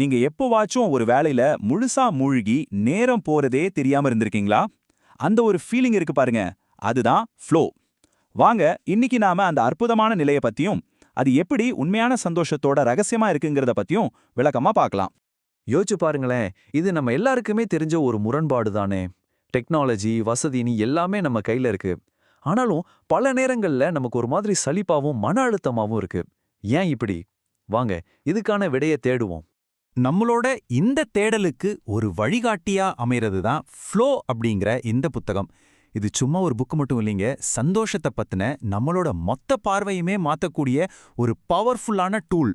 நீங்க எப்போவாச்சும் ஒரு வேலையில முழுசா மூழ்கி நேரம் போறதே தெரியாம இருந்திருக்கீங்களா? அந்த ஒரு ஃபீலிங் இருக்கு பாருங்க. அதுதான் ஃப்ளோ வாங்க இன்னைக்கு நாம அந்த அற்புதமான நிலைய பத்தியும் அது எப்படி உண்மையான சந்தோஷத்தோட ரகசியமா இருக்குங்கிறத பத்தியும் விளக்கமா பார்க்கலாம். யோசிச்சு பாருங்களேன் இது நம்ம எல்லாருக்குமே தெரிஞ்ச ஒரு முரண்பாடு தானே. டெக்னாலஜி வசதினி எல்லாமே நம்ம கையில இருக்கு. ஆனாலும் பல நேரங்கள்ல நமக்கு ஒரு மாதிரி சலிப்பாவும் மன அழுத்தமாவும் இருக்கு. ஏன் இப்படி? வாங்க இதுக்கான விடையை தேடுவோம். நம்மளோட இந்த தேடலுக்கு ஒரு வழிகாட்டியா அமைறது தான் ஃப்ளோ அப்படிங்கிற இந்த புத்தகம். இது சும்மா ஒரு புக் மட்டும் இல்லைங்க. சந்தோஷத்தை பத்தின நம்மளோட மொத்த பார்வையுமே மாத்தக்கூடிய ஒரு பவர்ஃபுல்லான டூல்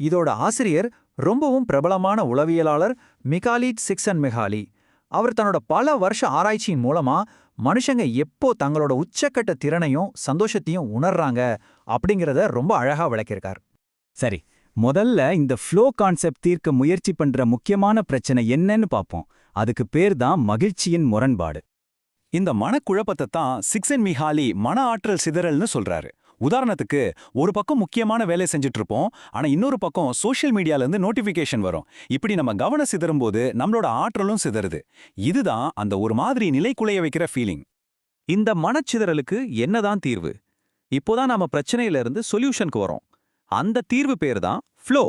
இதோட ஆசிரியர் ரொம்பவும் பிரபலமான உளவியலாளர் மிகாலிட் சிக்சன் மெகாலி. அவர் தன்னோட பல வருஷ ஆராய்ச்சியின் மூலமா மனுஷங்க எப்போ தங்களோட உச்சக்கட்ட திறனையும் சந்தோஷத்தையும் உணர்றாங்க அப்படிங்கிறத ரொம்ப அழகா விளக்கியிருக்கார். சரி முதல்ல இந்த ஃப்ளோ கான்செப்ட் தீர்க்க முயற்சி பண்ற முக்கியமான பிரச்சனை என்னன்னு பார்ப்போம் அதுக்கு பேர் தான் மகிழ்ச்சியின் முரண்பாடு. இந்த மனக்குழப்பத்தை தான் சிக்ஸன் மிஹாலி மன ஆற்றல் சிதறல்னு சொல்றாரு. உதாரணத்துக்கு ஒரு பக்கம் முக்கியமான வேலை செஞ்சுட்டு இருப்போம் ஆனா இன்னொரு பக்கம் சோஷியல் மீடியால இருந்து நோட்டிபிகேஷன் வரும். இப்படி நம்ம கவனம் சிதறும் போது நம்மளோட ஆற்றலும் சிதறுது. இதுதான் அந்த ஒரு மாதிரி நிலைக்குலைய வைக்கிற ஃபீலிங் இந்த மனச்சிதறலுக்கு என்னதான் தீர்வு? இப்போதான் நாம பிரச்சனையிலிருந்து சொல்யூஷனுக்கு வரோம். அந்த தீர்வு பேர் தான் ஃப்ளோ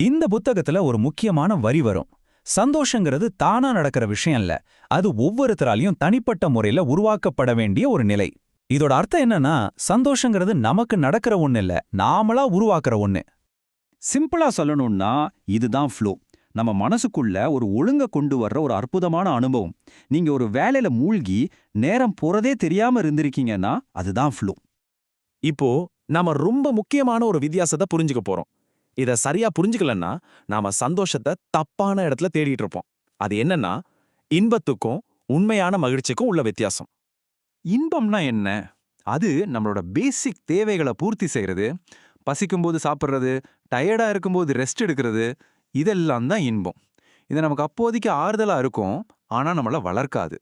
இந்த புத்தகத்துல ஒரு முக்கியமான வரி வரும். சந்தோஷங்கிறது தானா நடக்கிற விஷயம் இல்ல. அது ஒவ்வொருத்தராலையும் தனிப்பட்ட முறையில உருவாக்கப்பட வேண்டிய ஒரு நிலை. இதோட அர்த்தம் என்னன்னா சந்தோஷங்கிறது நமக்கு நடக்கிற ஒண்ணு இல்ல. நாமளா உருவாக்குற ஒண்ணு. சிம்பிளா சொல்லணும்னா இதுதான் ஃப்ளோ நம்ம மனசுக்குள்ள ஒரு ஒழுங்க கொண்டு வர்ற ஒரு அற்புதமான அனுபவம். நீங்க ஒரு வேலையில மூழ்கி நேரம் போறதே தெரியாம இருந்திருக்கீங்கன்னா அதுதான் ஃப்ளோ இப்போ நாம ரொம்ப முக்கியமான ஒரு வித்தியாசத்தை புரிஞ்சுக்க போறோம். இத சரியா புரிஞ்சுக்கலன்னா நாம சந்தோஷத்தை தப்பான இடத்துல தேடிட்டு இருப்போம். அது என்னன்னா இன்பத்துக்கும் உண்மையான மகிழ்ச்சிக்கும் உள்ள வித்தியாசம். இன்பம்னா என்ன? அது நம்மளோட பேசிக் தேவைகளை பூர்த்தி செய்யறது பசிக்கும்போது சாப்பிட்றது டயர்டா இருக்கும்போது ரெஸ்ட் எடுக்கிறது இதெல்லாம் தான் இன்பம். இது நமக்கு அப்போதைக்கு ஆறுதலா இருக்கும் ஆனா நம்மள வளர்க்காது.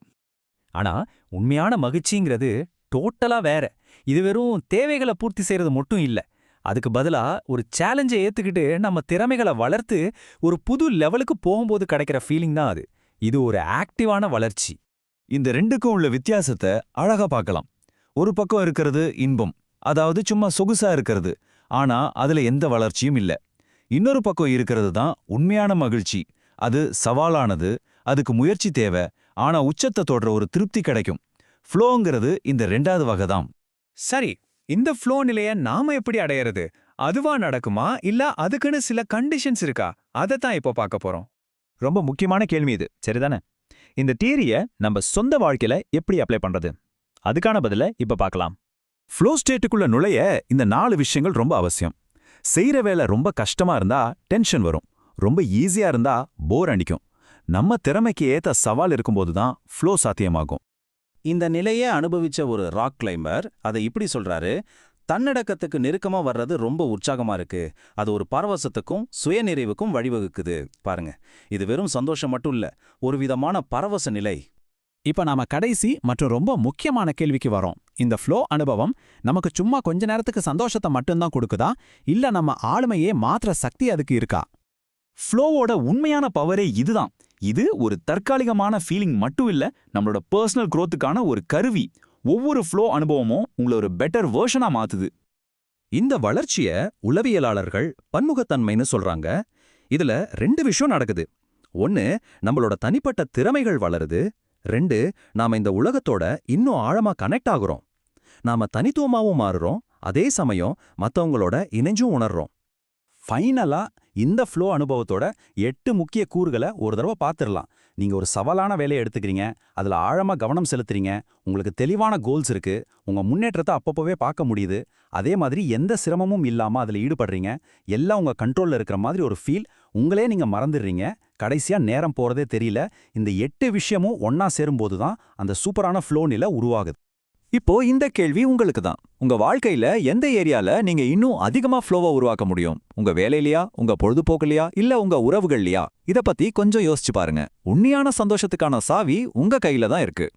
ஆனா உண்மையான மகிழ்ச்சிங்கிறது டோட்டலா வேற. இது வெறும் தேவைகளை பூர்த்தி செய்யறது மட்டும் இல்ல. அதுக்கு பதிலா ஒரு சேலஞ்சை ஏத்துக்கிட்டு நம்ம திறமைகளை வளர்த்து ஒரு புது லெவலுக்கு போகும்போது கிடைக்கிற ஃபீலிங் தான் அது. இது ஒரு ஆக்டிவான வளர்ச்சி. இந்த ரெண்டுக்கும் உள்ள வித்தியாசத்தை அழகா பார்க்கலாம். ஒரு பக்கம் இருக்கிறது இன்பம் அதாவது சும்மா சொகுசா இருக்கிறது ஆனா அதுல எந்த வளர்ச்சியும் இல்ல. இன்னொரு பக்கம் இருக்கிறது தான் உண்மையான மகிழ்ச்சி. அது சவாலானது அதுக்கு முயற்சி தேவை ஆனா உச்சத்தை தொடர ஒரு திருப்தி கிடைக்கும். ஃப்ளோங்கிறது இந்த ரெண்டாவது வகை தான். சரி இந்த ஃப்ளோ நிலைய நாம எப்படி அடையறது? அதுவா நடக்குமா? இல்ல அதுக்குன்னு சில கண்டிஷன்ஸ் இருக்கா? அதை தான் இப்போ பார்க்க போறோம். ரொம்ப முக்கியமான கேள்வி இது. சரிதானே? இந்த தியரிய நம்ம சொந்த வாழ்க்கையில எப்படி அப்ளை பண்றது? அதுக்கான பதில இப்ப பார்க்கலாம். ஃப்ளோ ஸ்டேட்டுக்குள்ள நுழைய இந்த நாலு விஷயங்கள் ரொம்ப அவசியம். செய்யற வேலை ரொம்ப கஷ்டமா இருந்தா டென்ஷன் வரும். ரொம்ப ஈஸியா இருந்தா போர் அடிக்கும். நம்ம திறமைக்கு ஏத்த சவால் இருக்கும்போது தான் ஃப்ளோ சாத்தியமாகும். இந்த நிலையை அனுபவிச்ச ஒரு ராக் கிளைம்பர் அதை இப்படி சொல்றாரு தன்னடக்கத்துக்கு நெருக்கமா வர்றது ரொம்ப உற்சாகமா இருக்கு. அது ஒரு பரவசத்துக்கும் சுயநிறைவுக்கும் வழிவகுக்குது. பாருங்க. இது வெறும் சந்தோஷம் மட்டும் இல்ல ஒரு விதமான பரவச நிலை. இப்ப நாம கடைசி மற்றும் ரொம்ப முக்கியமான கேள்விக்கு வரோம். இந்த ஃப்ளோ அனுபவம் நமக்கு சும்மா கொஞ்ச நேரத்துக்கு சந்தோஷத்தை மட்டும்தான் கொடுக்குதா? இல்ல நம்ம ஆளுமையே மாத்திர சக்தி அதுக்கு இருக்கா? ஃப்ளோவோட உண்மையான பவரே இதுதான். இது ஒரு தற்காலிகமான ஃபீலிங் மட்டும் இல்ல நம்மளோட பர்சனல் குரோத்துக்கான ஒரு கருவி. ஒவ்வொரு ஃப்ளோ அனுபவமும் உங்களை ஒரு பெட்டர் வேர்ஷனாக மாத்துது. இந்த வளர்ச்சிய உளவியலாளர்கள் பன்முகத்தன்மைன்னு சொல்றாங்க. இதுல ரெண்டு விஷயம் நடக்குது. ஒன்னு நம்மளோட தனிப்பட்ட திறமைகள் வளருது. ரெண்டு நாம இந்த உலகத்தோட இன்னும் ஆழமா கனெக்ட் ஆகுறோம். நாம தனித்துவமாவும் மாறுறோம். அதே சமயம் மத்தவங்களோட இணைஞ்சும் உணர்றோம். ஃபைனலா இந்த ஃப்ளோ அனுபவத்தோட எட்டு முக்கிய கூறுகளை ஒரு தடவை பார்த்துடலாம். நீங்க ஒரு சவாலான வேலையை எடுத்துக்கிறீங்க அதுல ஆழமா கவனம் செலுத்துறீங்க உங்களுக்கு தெளிவான கோல்ஸ் இருக்கு உங்க முன்னேற்றத்தை அப்பப்போவே பார்க்க முடியுது அதே மாதிரி எந்த சிரமமும் இல்லாம அதுல ஈடுபடுறீங்க எல்லாம் உங்க கண்ட்ரோல்ல இருக்கிற மாதிரி ஒரு ஃபீல் உங்களே நீங்க மறந்துடுறீங்க கடைசியா நேரம் போறதே தெரியல இந்த எட்டு விஷயமும் ஒன்னா சேரும்போது தான் அந்த சூப்பரான ஃப்ளோ நிலை உருவாகுது. இப்போ இந்த கேள்வி உங்களுக்கு தான். உங்க வாழ்க்கையில எந்த ஏரியால நீங்க இன்னும் அதிகமா ஃப்ளோவை உருவாக்க முடியும்? உங்க வேலையிலயா? உங்க பொழுதுபோக்குலயா? இல்ல உங்க உறவுகள்லயா? இத பத்தி கொஞ்சம் யோசிச்சு பாருங்க. உண்மையான சந்தோஷத்துக்கான சாவி உங்க கையில தான் இருக்கு.